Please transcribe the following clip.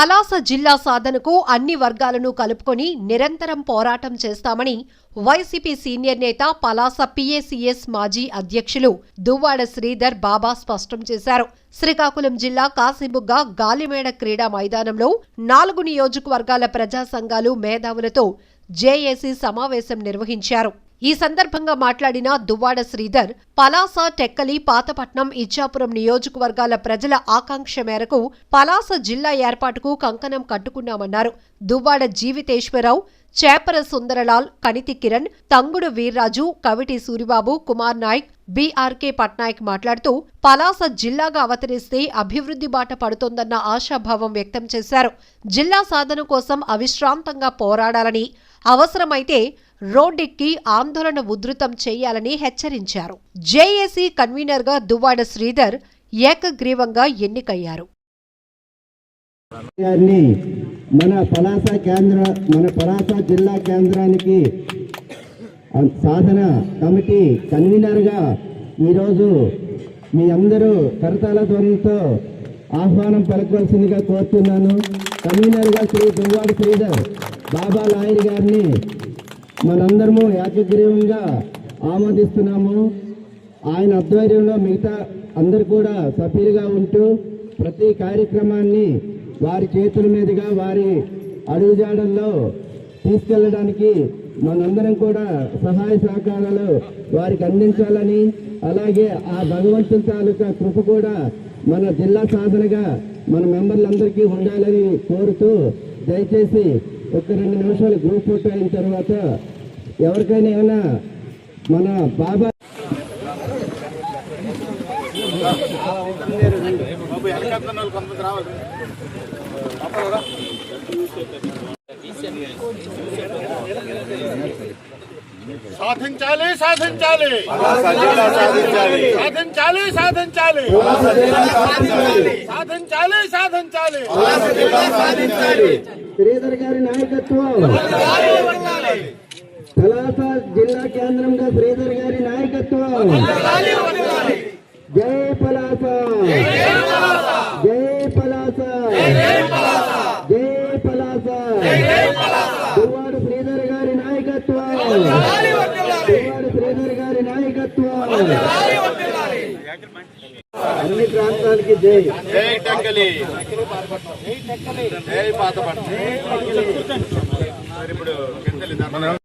పలాస జిల్లా సాధనకు అన్ని వర్గాలను కలుపుకొని నిరంతరం పోరాటం చేస్తామని వైసీపీ సీనియర్ నేత పలాస పీఏసీఎస్ మాజీ అధ్యక్షులు దువ్వాడ శ్రీధర్ బాబా స్పష్టం చేశారు. శ్రీకాకుళం జిల్లా కాశీబుగ్గ గాలిమేడ క్రీడా మైదానంలో నాలుగు నియోజకవర్గాల ప్రజా సంఘాలు మేధావులతో జేఏసీ సమావేశం నిర్వహించారు. ఈ సందర్భంగా మాట్లాడిన దువ్వాడ శ్రీధర్ పలాస టెక్కలి పాతపట్నం ఇచ్చాపురం నియోజకవర్గాల ప్రజల ఆకాంక్ష మేరకు పలాస జిల్లా ఏర్పాటుకు కంకణం కట్టుకున్నామన్నారు. దువ్వాడ జీవితేశ్వరరావు చేపర సుందరలాల్ కణితి కిరణ్ తంగుడు వీర్రాజు కవిటి సూరిబాబు కుమార్ నాయక్ బీఆర్కే పట్నాయక్ మాట్లాడుతూ పలాస జిల్లాగా అవతరిస్తే అభివృద్ధి బాట పడుతోందన్న ఆశాభావం వ్యక్తం చేశారు. జిల్లా సాధన కోసం అవిశ్రాంతంగా పోరాడాలని అవసరమైతే రోడ్డెక్కి ఆందోళన ఉధృతం చేయాలని హెచ్చరించారు. జేఏసీ కన్వీనర్గా దువ్వాడ శ్రీధర్ ఏకగ్రీవంగా ఎన్నికయ్యారు. గారిని మన పలాస కేంద్ర మన పలాస జిల్లా కేంద్రానికి సాధన కమిటీ కన్వీనర్గా ఈరోజు మీ అందరూ కరతాల ధ్వనితో ఆహ్వానం పలకవలసిందిగా కోరుతున్నాను. కన్వీనర్గా శ్రీ దువ్వాడి శ్రీధర్ బాబా లాయర్ గారిని మనందరము ఏకగ్రీవంగా ఆమోదిస్తున్నాము. ఆయన ఆధ్వర్యంలో మిగతా అందరు కూడా సభ్యులుగా ఉంటూ ప్రతి కార్యక్రమాన్ని వారి చేతుల మీదుగా వారి అడుగుజాడల్లో తీసుకెళ్ళడానికి మనందరం కూడా సహాయ సహకారాలు వారికి అందించాలని అలాగే ఆ భగవంతుని తాలూకా కృప కూడా మన జిల్లా సాధనగా మన మెంబర్లందరికీ ఉండాలని కోరుతూ దయచేసి ఒక రెండు నిమిషాలు గ్రూప్ ఫోటో అయిన తర్వాత ఎవరికైనా ఏమైనా మన బాబా సాధించాలి సాధించాలి. సాధించాలి సాధించాలి. సాధించాలి సాధించాలి. శ్రీధర్ గారి నాయకత్వం. కలాస జిల్లా కేంద్రంగా శ్రీధర్ గారి నాయకత్వం. జై పలాస. జై పలాస. జై పలాస. దువ్వాడు శ్రీధర్ గారి నాయకత్వం. దువ్వాడు శ్రీధర్ గారి నాయకత్వం. అన్ని ప్రాంతాలకి జై. జై టెక్కలి. జై పాతపట్నం. ఇప్పుడు